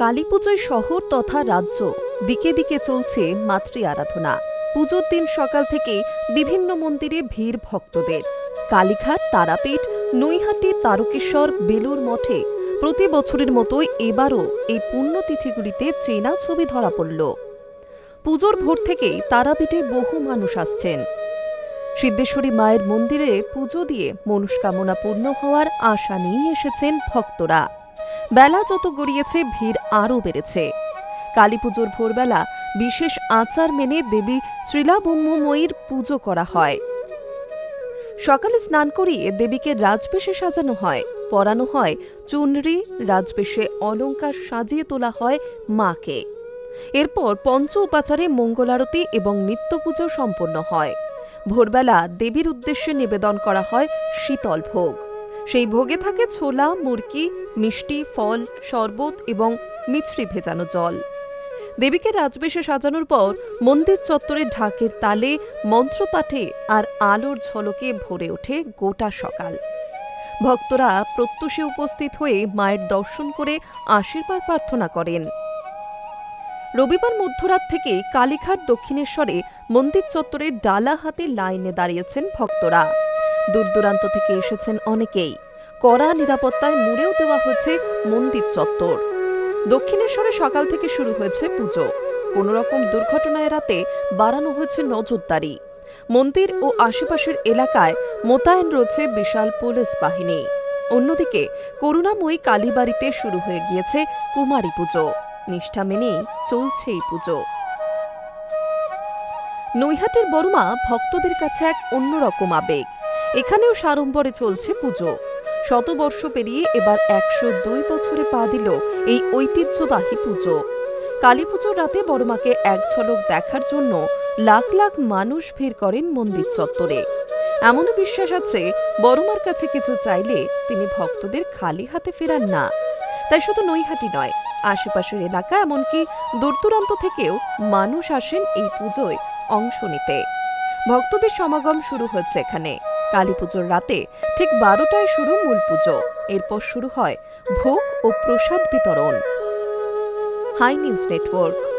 কালীপুজোয় শহর তথা রাজ্য। দিকে দিকে চলছে মাতৃ আরাধনা। পুজোর দিন সকাল থেকে বিভিন্ন মন্দিরে ভিড় ভক্তদের। কালীঘাট, তারাপীঠ, নৈহাটি, তারকেশ্বর বেলুর মঠে প্রতি বছরের মতোই এবারও এই পুণ্যতিথিগুলিতে চেনা ছবি ধরা পড়ল। পুজোর ভোর থেকেই তারাপীঠে বহু মানুষ আসছেন। সিদ্ধেশ্বরী মায়ের মন্দিরে পুজো দিয়ে মনস্কামনা পূর্ণ হওয়ার আশা নিয়ে এসেছেন ভক্তরা। বেলা যত গড়িয়েছে, ভিড় আরও বেড়েছে। কালী পুজোর ভোরবেলা বিশেষ আচার মেনে দেবী শ্রীলাবম্যময়ীর পুজো করা হয়। সকালে স্নান করিয়ে দেবীকে রাজবেশে সাজানো হয়, পরানো হয় চুনরি, রাজবেশে অলংকার সাজিয়ে তোলা হয় মাকে। এরপর পঞ্চ উপাচারে মঙ্গলারতি এবং নিত্য পুজো সম্পন্ন হয়। ভোরবেলা দেবীর উদ্দেশ্যে নিবেদন করা হয় শীতল ভোগ। সেই ভোগে থাকে ছোলা, মুরকি, মিষ্টি, ফল, শরবত এবং মিছরি ভেজানো জল। দেবীকে রাজবেশে সাজানোর পর মন্দির চত্বরে ঢাকের তালে মন্ত্রপাঠে আর আলোর ঝলকে ভরে ওঠে গোটা সকাল। ভক্তরা প্রত্যুষে উপস্থিত হয়ে মায়ের দর্শন করে আশীর্বাদ প্রার্থনা করেন। রবিবার মধ্যরাত থেকে কালীঘাট দক্ষিণেশ্বরে মন্দির চত্বরে ডালা হাতে লাইনে দাঁড়িয়েছেন ভক্তরা। দূর দূরান্ত থেকে এসেছেন অনেকেই। কড়া নিরাপত্তায় মুড়েও দেওয়া হয়েছে মন্দির চত্বর। দক্ষিণেশ্বরে সকাল থেকে শুরু হয়েছে পুজো। কোনো রকম দুর্ঘটনা এড়াতে বাড়ানো হয়েছে নজরদারি। মন্দির ও আশেপাশের এলাকায় মোতায়েন রয়েছে বিশাল পুলিশ বাহিনী। অন্যদিকে, করুণাময়ী কালীবাড়িতে শুরু হয়ে গিয়েছে কুমারী পুজো। নিষ্ঠা মেনেই চলছে এই পুজো। নৈহাটের বড়মা ভক্তদের কাছে এক অন্যরকম আবেগ। এখানেও সাড়ম্বরে চলছে পুজো। শতবর্ষ পেরিয়ে এবার একশো দুই বছরে পা দিল এই ঐতিহ্যবাহী পুজো। কালী পুজোর রাতে বড়মাকে এক ঝলক দেখার জন্য লাখ লাখ মানুষ ভিড় করেন মন্দির চত্বরে। এমনও বিশ্বাস আছে বড়মার কাছে কিছু চাইলে তিনি ভক্তদের খালি হাতে ফেরান না। তাই শুধু নৈহাটি নয়, আশেপাশের এলাকা এমনকি দূর দূরান্ত থেকেও মানুষ আসেন এই পুজোয় অংশ নিতে। ভক্তদের সমাগম শুরু হয়েছে এখানে। কালী পুজোর রাতে ঠিক বারোটায় শুরু মূল পুজো। এরপর শুরু হয় ভোগ ও প্রসাদ বিতরণ। High News Network.